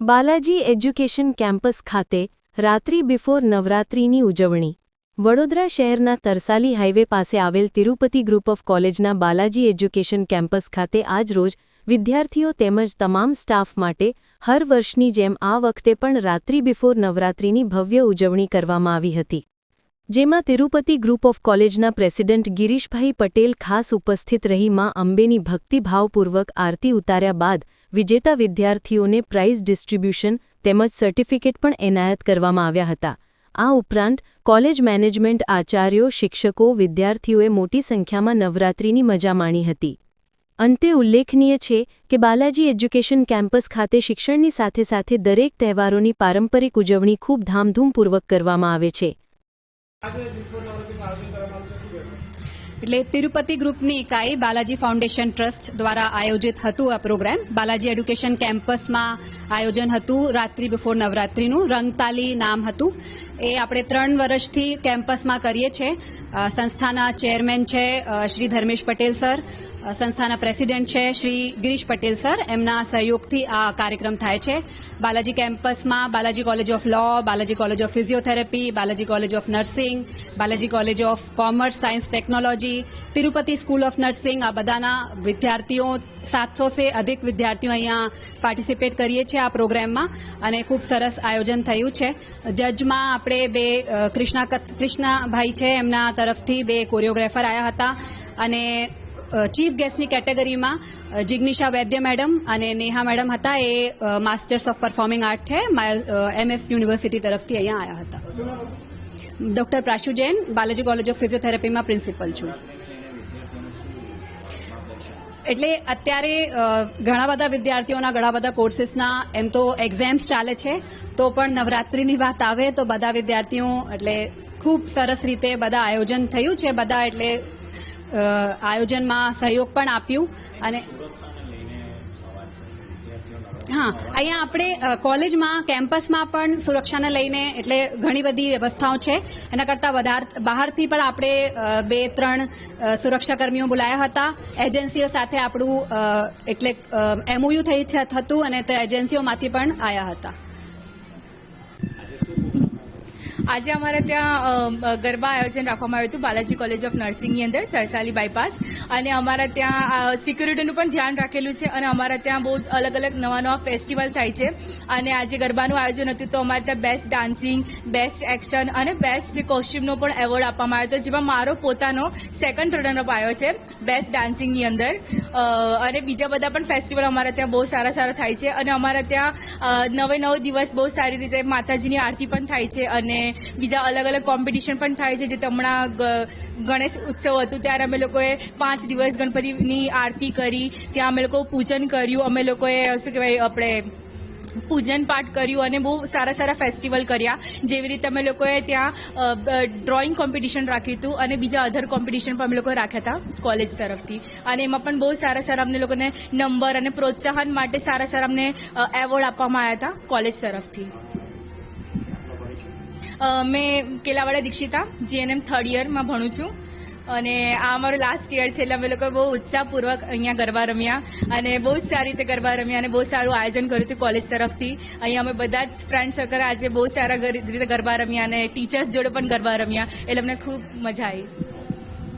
Balaji education campus ખાતે રાત્રિ before નવરાત્રિની ઉજવણી. વડોદરા શહેરના તરસાલી હાઇવે પાસે આવેલ તિરુપતિ ગ્રુપ ઓફ કોલેજના બાલાજી એજ્યુકેશન કેમ્પસ ખાતે આજરોજ વિદ્યાર્થીઓ તેમજ તમામ સ્ટાફ માટે હર વર્ષની જેમ આ વખતે પણ રાત્રિ બિફોર નવરાત્રિની ભવ્ય ઉજવણી કરવામાં આવી હતી. જેમાં તિરુપતિ ગ્રુપ ઓફ કોલેજના પ્રેસિડેન્ટ ગિરીશભાઈ પટેલ ખાસ ઉપસ્થિત રહી માં અંબેની ભક્તિભાવપૂર્વક આરતી ઉતાર્યા બાદ વિજેતા વિદ્યાર્થીઓને પ્રાઇઝ ડિસ્ટ્રીબ્યુશન તેમજ સર્ટિફિકેટ પણ એનાયત કરવામાં આવ્યા હતા. આ ઉપરાંત, કોલેજ મેનેજમેન્ટ આચાર્યો, શિક્ષકો, વિદ્યાર્થીઓએ મોટી સંખ્યામાં નવરાત્રિની મજા માણી હતી. અંતે ઉલ્લેખનીય છે કે બાલાજી એજ્યુકેશન કેમ્પસ ખાતે શિક્ષણની સાથે સાથે દરેક તહેવારોની પારંપરિક ઉજવણી ખૂબ ધામધૂમપૂર્વક કરવામાં આવે છે. એટલે તિરુપતિ ગ્રુપની એકાએ બાલાજી ફાઉન્ડેશન ટ્રસ્ટ દ્વારા આયોજિત હતું આ પ્રોગ્રામ. બાલાજી એડ્યુકેશન કેમ્પસમાં આયોજન હતું રાત્રિ બિફોર નવરાત્રિનું. રંગતાલી નામ હતું. એ આપણે ત્રણ વર્ષથી કેમ્પસમાં કરીએ છીએ. સંસ્થાના ચેરમેન છે શ્રી ધર્મેશ પટેલ સર સંસ્થાના પ્રેસિડેન્ટ છે શ્રી ગિરીશ પટેલ સર. એમના સહયોગથી આ કાર્યક્રમ થાય છે. બાલાજી કેમ્પસમાં Balaji college of law, Balaji college of physiotherapy, Balaji college of nursing, Balaji college of commerce, science, technology, Tirupati school of nursing આ બધાના વિદ્યાર્થીઓ, સાતસો સે અધિક વિદ્યાર્થીઓ અહીંયા પાર્ટિસિપેટ કરીએ છીએ આ પ્રોગ્રામમાં અને ખૂબ સરસ આયોજન થયું છે. જજમાં આપણે બે કૃષ્ણા કૃષ્ણાભાઈ છે એમના તરફથી બે કોરિયોગ્રાફર આવ્યા હતા અને ચીફ ગેસ્ટની કેટેગરીમાં જિગ્નિશા વૈદ્ય મેડમ અને નેહા મેડમ હતા. એ માસ્ટર્સ ઓફ પરફોર્મિંગ આર્ટ છે. એમએસ યુનિવર્સિટી તરફથી અહીંયા આવ્યા હતા. Doctor Prashu Jain, Balaji college of ફિઝિયોથેરાપીમાં principal છું. એટલે અત્યારે ઘણા બધા વિદ્યાર્થીઓના, ઘણા બધા કોર્સીસના, એમ તો એક્ઝામ્સ ચાલે છે, તો પણ નવરાત્રિની વાત આવે તો બધા વિદ્યાર્થીઓ, એટલે ખૂબ સરસ રીતે બધા આયોજન થયું છે. બધા એટલે આયોજનમાં સહયોગ પણ આપ્યું અને હા, અહીંયા આપણે કોલેજમાં, કેમ્પસમાં પણ સુરક્ષાને લઈને એટલે ઘણી બધી વ્યવસ્થાઓ છે. એના કરતાં વધાર, બહારથી પણ આપણે બે, ત્રણ સુરક્ષાકર્મીઓ બોલાયા હતા. એજન્સીઓ સાથે આપણું એટલે એમઓયુ થઈ હતું અને તે એજન્સીઓમાંથી પણ આવ્યા હતા. આજે અમારે ત્યાં ગરબા આયોજન રાખવામાં આવ્યું હતું બાલાજી કોલેજ ઓફ નર્સિંગની અંદર, તરસાલી બાયપાસ. અને અમારા ત્યાં સિક્યુરિટીનું પણ ધ્યાન રાખેલું છે અને અમારા ત્યાં બહુ જ અલગ અલગ નવા નવા ફેસ્ટિવલ થાય છે. અને આજે ગરબાનું આયોજન હતું તો અમારે ત્યાં બેસ્ટ ડાન્સિંગ બેસ્ટ એક્શન અને બેસ્ટ કોસ્ટ્યુમનો પણ એવોર્ડ આપવામાં આવ્યો હતો, જેમાં મારો પોતાનો સેકન્ડ રનરઅપ આવ્યો છે બેસ્ટ ડાન્સિંગની અંદર. અને બીજા બધા પણ ફેસ્ટિવલ અમારા ત્યાં બહુ સારા સારા થાય છે. અને અમારા ત્યાં નવે નવ દિવસ બહુ સારી રીતે માતાજીની આરતી પણ થાય છે અને બીજા અલગ અલગ કોમ્પિટિશન પણ થાય છે. જે હમણાં ગણેશ ઉત્સવ હતું, ત્યારે અમે લોકોએ પાંચ દિવસ ગણપતિની આરતી કરી. ત્યાં અમે લોકો પૂજન કર્યું. અમે લોકોએ, શું કહેવાય, આપણે પૂજન પાઠ કર્યું અને બહુ સારા સારા ફેસ્ટિવલ કર્યા. જેવી રીતે અમે લોકોએ ત્યાં ડ્રોઈંગ કોમ્પિટિશન રાખ્યું હતું અને બીજા અધર કોમ્પિટિશન પણ અમે લોકોએ રાખ્યા હતા કોલેજ તરફથી. અને એમાં પણ બહુ સારા સારા અમને લોકોને નંબર અને પ્રોત્સાહન માટે સારા સારા અમને એવોર્ડ આપવામાં આવ્યા હતા કોલેજ તરફથી. મેં કેલાવાડા દીક્ષિતા જીએનએમ થર્ડ યરમાં ભણું છું. અને આ અમારું લાસ્ટ યર છે એટલે અમે લોકો બહુ ઉત્સાહપૂર્વક અહીંયા ગરબા રમ્યા અને બહુ જ સારી રીતે ગરબા રમ્યા અને બહુ સારું આયોજન કર્યું હતું કોલેજ તરફથી. અહીંયા અમે બધા જ ફ્રેન્ડ સર્કલ આજે બહુ સારા રીતે ગરબા રમ્યા અને ટીચર્સ જોડે પણ ગરબા રમ્યા. એટલે અમને ખૂબ મજા આવી.